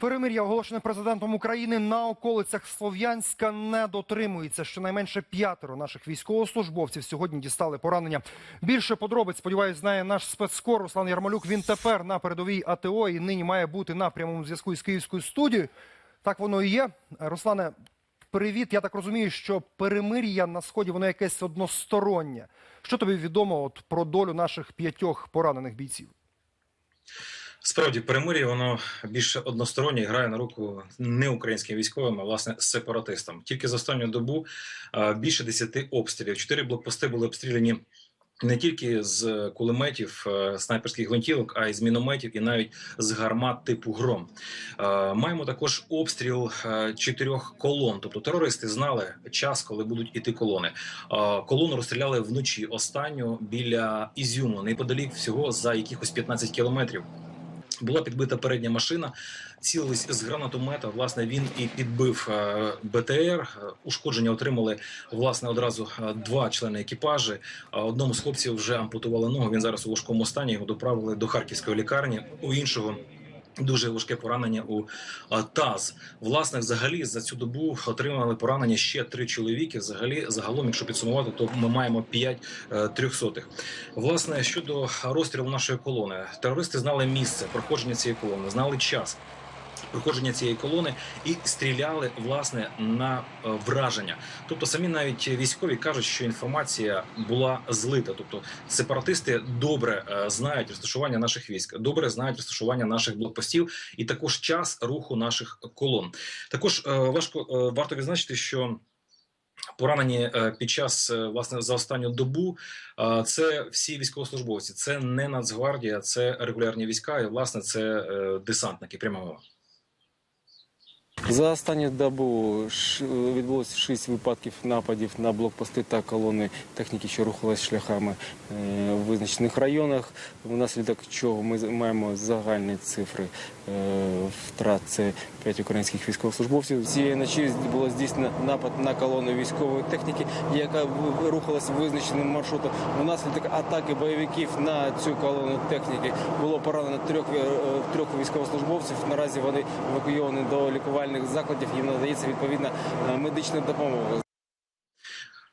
Перемир'я, оголошене президентом України на околицях Слов'янська, не дотримується. Щонайменше п'ятеро наших військовослужбовців сьогодні дістали поранення. Більше подробиць, сподіваюсь, знає наш спецкор Руслан Ярмолюк. Він тепер на передовій АТО і нині має бути на прямому зв'язку із Київською студією. Так воно і є. Руслане, привіт. Я так розумію, що перемир'я на сході воно якесь одностороннє. Що тобі відомо от про долю наших п'ятьох поранених бійців? Справді перемир'я воно більше одностороннє грає на руку не українським військовим, а власне сепаратистам. Тільки за останню добу більше 10 обстрілів. Чотири блокпости були обстріляні. Не тільки з кулеметів, е, снайперських гвинтівок, а й з мінометів, і навіть з гармат типу гром. Маємо також обстріл е, чотирьох колон. Тобто терористи знали час, коли будуть іти колони. Колону розстріляли вночі. Останню біля Ізюму, неподалік всього за якихось 15 кілометрів. Була підбита передня машина, цілились з гранатомета. Власне, він і підбив е, БТР. Ушкодження отримали власне одразу е, два члени екіпажі. Одному з хлопців вже ампутували ногу. Він зараз у важкому стані. Його доправили до харківської лікарні. У іншого. Дуже важке поранення у таз. Власне, взагалі за цю добу отримали поранення ще три чоловіки. Взагалі, загалом, якщо підсумувати, то ми маємо п'ять е, трьохсотих. Власне, щодо розстрілу нашої колони, терористи знали місце проходження цієї колони, знали час. Проходження цієї колони і стріляли власне на е, враження. Тобто, самі навіть військові кажуть, що інформація була злита. Тобто, сепаратисти добре е, знають розташування наших військ, добре знають розташування наших блокпостів і також час руху наших колон. Також е, важко варто відзначити, що Поранені під час власне за останню добу це всі військовослужбовці. Це не Нацгвардія, це регулярні війська, і власне це десантники. Прямо мова. За останню добу відбулося шість випадків нападів на блокпости та колони техніки, що рухалися шляхами е, в визначених районах. Внаслідок чого ми маємо загальні цифри е, втрат. Це 5 українських військовослужбовців. Цієї ночі було здійснено напад на колону військової техніки, яка рухалася визначеним маршрутом. Внаслідок атаки бойовиків на цю колону техніки було поранено трьох, е, трьох військовослужбовців. Наразі вони евакуйовані до лікувальних закладів. Їм надається відповідна е, медична допомога.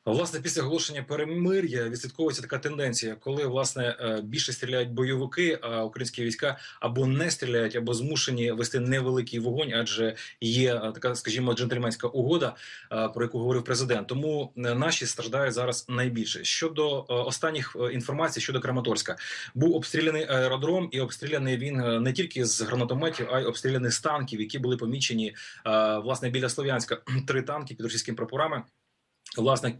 Власне, після оголошення перемир'я відслідковується така тенденція, коли власне е, більше стріляють бойовики, а українські війська або не стріляють, або змушені вести невеликий вогонь, адже є е, така, скажімо, джентльменська угода, е, про яку говорив президент. Тому наші страждають зараз найбільше. Щодо останніх інформацій щодо Краматорська, був обстріляний аеродром, і обстріляний він не тільки з гранатометів, а й обстріляний з танків, які були помічені власне біля Слов'янська. Три танки під російськими прапорами. Власне,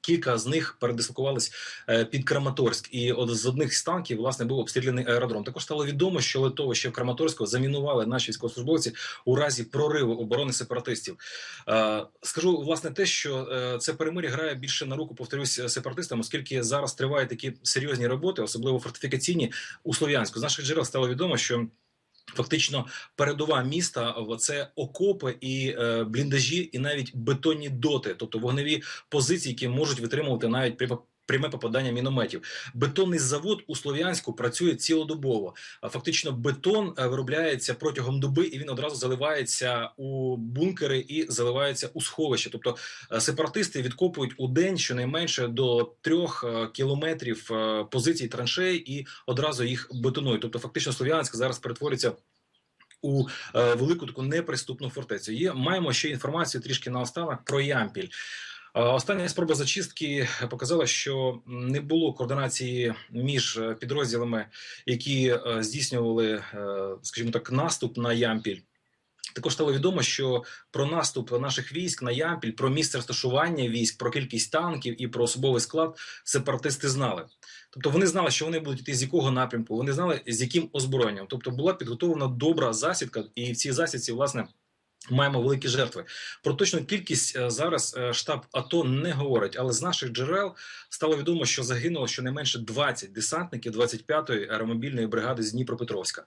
кілька з них передислокувались е, під Краматорськ, і от з одних з танків власне був обстріляний аеродром. Також стало відомо, що литовище в Краматорську замінували наші військовослужбовці у разі прориву оборони сепаратистів. Е, Скажу власне те, що е, це перемир'я грає більше на руку, повторюсь, сепаратистам, оскільки зараз тривають такі серйозні роботи, особливо фортифікаційні у Слов'янську. З наших джерел стало відомо, що. Фактично, передова міста це окопи і е, бліндажі, і навіть бетонні доти, тобто вогневі позиції, які можуть витримувати навіть пряме попадання мінометів. Бетонний завод у Слов'янську працює цілодобово. Фактично, бетон е, виробляється протягом доби, і він одразу заливається у бункери і заливається у сховище. Тобто е, сепаратисти відкопують у день щонайменше до трьох е, кілометрів позицій траншей і одразу їх бетонують. Тобто, фактично, Слов'янськ зараз перетвориться. У велику таку неприступну фортецю є. Маємо ще інформацію трішки наостанок про Ямпіль. Е, Остання спроба зачистки показала, що не було координації між е, підрозділами, які е, здійснювали, скажімо так, наступ на Ямпіль. Також стало відомо, що про наступ наших військ на Ямпіль, про місце розташування військ, про кількість танків і про особовий склад сепаратисти знали. Тобто вони знали, що вони будуть йти з якого напрямку, вони знали з яким озброєнням. Тобто була підготовлена добра засідка, і в цій засідці, власне. Маємо великі жертви. Про точну кількість е, зараз е, штаб АТО не говорить, але з наших джерел стало відомо, що загинуло щонайменше 20 десантників 25-ї аеромобільної бригади з Дніпропетровська.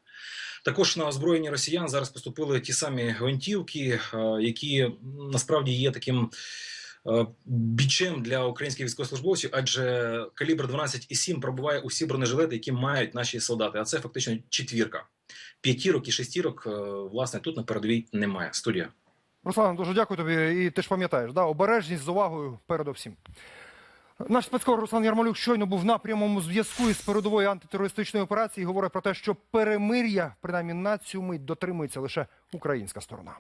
Також на озброєнні росіян зараз поступили ті самі гвинтівки, е, які насправді є таким бічем для українських військовослужбовців, адже калібр 12,7 пробиває усі бронежилети, які мають наші солдати. А це фактично четвірка. П'ятірок і шестірок, е, власне, тут на передовій немає. Студія. Руслан, дуже дякую тобі. І ти ж пам'ятаєш, да? обережність з увагою передовсім. Наш спецкор Руслан Ярмолюк щойно був на прямому зв'язку із передової антитерористичної операції. і Говорить про те, що перемир'я, принаймні на цю мить, дотримується лише українська сторона.